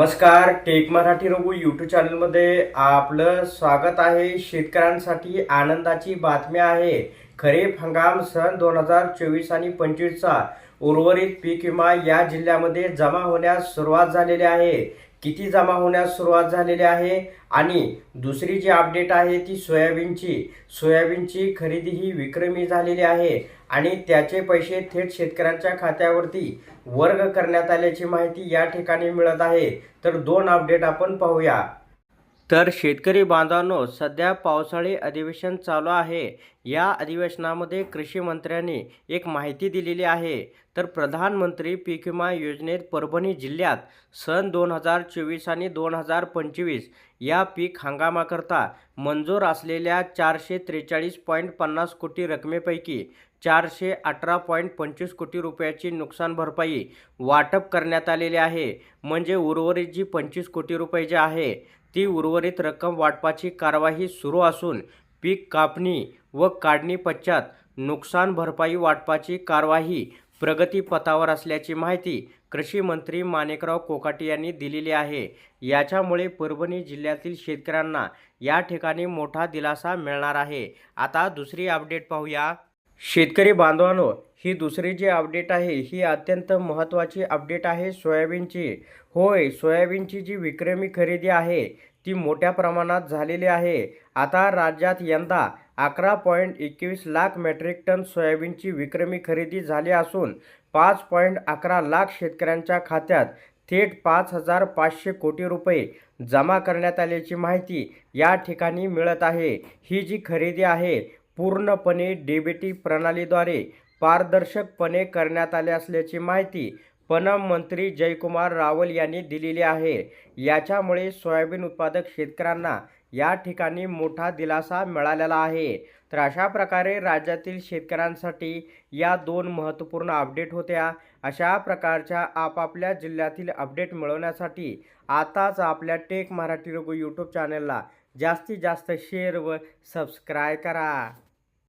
नमस्कार take Marathi Raghu YouTube चॅनलमध्ये आपलं स्वागत आहे. शेतकऱ्यांसाठी आनंदाची बातमी आहे. खरीप हंगाम सन दोन हजार चोवीस आणि पंचवीसचा उर्वरित पीक विमा या जिल्ह्यामध्ये जमा होण्यास सुरुवात झालेली आहे. किती जमा होण्यास सुरुवात झालेली आहे? आणि दुसरी जी अपडेट आहे ती सोयाबीनची. सोयाबीनची खरेदी ही विक्रमी झालेली आहे आणि त्याचे पैसे थेट शेतकऱ्यांच्या खात्यावरती वर्ग करण्यात आल्याची माहिती या ठिकाणी मिळत आहे. तर दोन अपडेट आपण पाहूया. तर शेतकरी बांधवांनो सध्या पावसाळी अधिवेशन चालू आहे. या अधिवेशनामध्ये कृषी मंत्र्यांनी एक माहिती दिलेली आहे. तर प्रधानमंत्री पीक विमा योजनेत परभणी जिल्ह्यात सन दोन हजार चोवीस आणि दोन हजार पंचवीस या पीक हंगामाकरता मंजूर असलेल्या चारशे त्रेचाळीस पॉईंट पन्नास कोटी रकमेपैकी चारशे अठरा पॉईंट पंचवीस कोटी रुपयाची नुकसान भरपाई वाटप करण्यात आलेली आहे. म्हणजे उर्वरित जी पंचवीस कोटी रुपये जे आहे ती उर्वरित रक्कम वाटपाची कारवाई सुरू असून पीक कापणी व काढणी पश्चात नुकसान भरपाई वाटपाची कारवाई प्रगतीपथावर असल्याची माहिती कृषी मंत्री माणिकराव कोकाटे यांनी दिलेली आहे. याच्यामुळे परभणी जिल्ह्यातील शेतकऱ्यांना या ठिकाणी मोठा दिलासा मिळणार आहे. आता दुसरी अपडेट पाहूया. शेतकरी बांधवांनो ही दुसरी जी अपडेट आहे ही अत्यंत महत्त्वाची अपडेट आहे सोयाबीनची. होय सोयाबीनची जी विक्रमी खरेदी आहे ती मोठ्या प्रमाणात झालेली आहे. आता राज्यात यंदा अकरा पॉईंट एकवीस लाख मेट्रिक टन सोयाबीनची विक्रमी खरेदी झाली असून पाच पॉईंट अकरा लाख शेतकऱ्यांच्या खात्यात थेट पाच हजार पाचशे कोटी रुपये जमा करण्यात आल्याची माहिती या ठिकाणी मिळत आहे. ही जी खरेदी आहे पूर्णपणे डीबीटी प्रणालीद्वारे पारदर्शकपणे करण्यात आले असल्याची माहिती पणन मंत्री जयकुमार रावल यांनी दिलेली आहे. याच्यामुळे सोयाबीन उत्पादक शेतकऱ्यांना या ठिकाणी मोठा दिलासा मिळालेला आहे. तर अशा प्रकारे राज्यातील शेतकऱ्यांसाठी या दोन महत्त्वपूर्ण अपडेट होत्या. अशा प्रकारच्या आपापल्या जिल्ह्यातील अपडेट मिळवण्यासाठी आताच आपल्या टेक मराठी रघु यूट्यूब चॅनलला जास्तीत जास्त शेअर व सबस्क्राय करा.